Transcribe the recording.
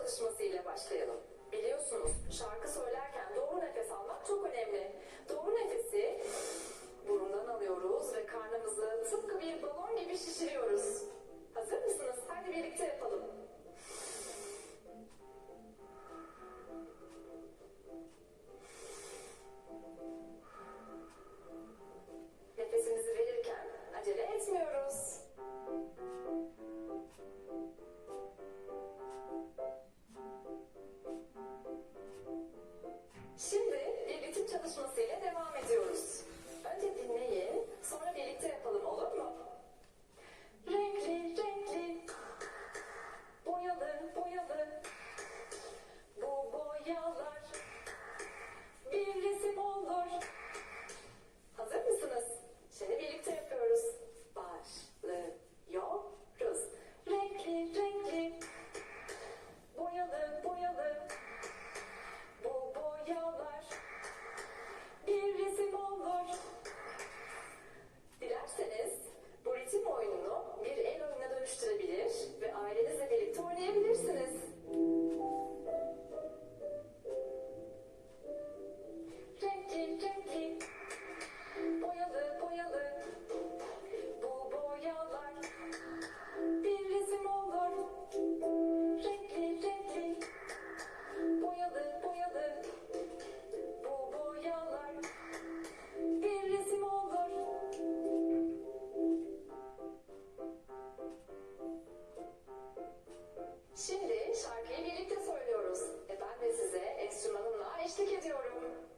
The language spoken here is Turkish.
çalışması ile başlayalım. Biliyorsunuz şarkı söylerken doğru nefes almak çok önemli. Doğru nefesi burundan alıyoruz ve karnımızı tıpkı bir balon gibi şişiriyoruz. şarkıyı birlikte söylüyoruz. E ben de size enstrümanımla eşlik ediyorum.